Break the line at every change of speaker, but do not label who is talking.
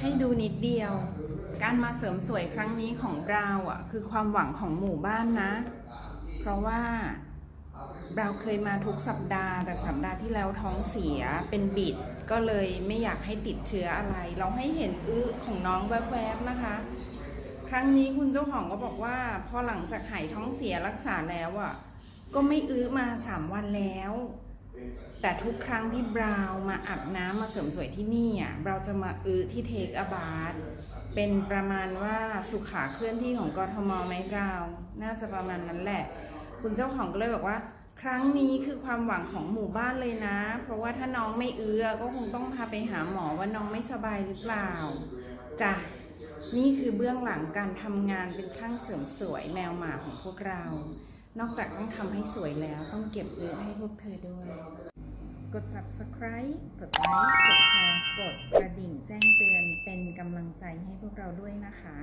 ให้ดูนิดเดียว การมาเสริมสวยครั้งนี้ของเราอะคือความหวังของหมู่บ้านนะ เพราะว่าเราเคยมาทุกสัปดาห์ แต่สัปดาห์ที่แล้วท้องเสียเป็นบิด ก็เลยไม่อยากให้ติดเชื้ออะไร เราให้เห็นอื้อของน้องแวบๆนะคะ ครั้งนี้คุณเจ้าของก็บอกว่าพอหลังจากหายท้องเสียรักษาแล้วอะก็ไม่อื้อมาสามวันแล้ว แต่ทุกครั้งที่บราว์มาอาบน้ำมาเสริมสวยที่นี่อะเราจะมาอื้อที่เทคอบาร์เป็นประมาณว่าสุขาเคลื่อนที่ของกทมไหมบราวน์น่าจะประมาณนั้นแหละ คุณเจ้าของก็เลยบอกว่า ครั้งนี้คือความหวังของหมู่บ้านเลยนะ เพราะว่าถ้าน้องไม่เอื้อก็คงต้องพาไปหาหมอว่าน้องไม่สบายหรือเปล่าจ้ะนี่คือเบื้องหลังการทำงานเป็นช่างเสริมสวยแมวหมาของพวกเรา นอกจากต้องทำให้สวยแล้วต้องเก็บเงินให้พวกเธอด้วย กด subscribe กดไลค์ กดแชร์ กดกระดิ่งแจ้งเตือนเป็นกำลังใจให้พวกเราด้วยนะคะ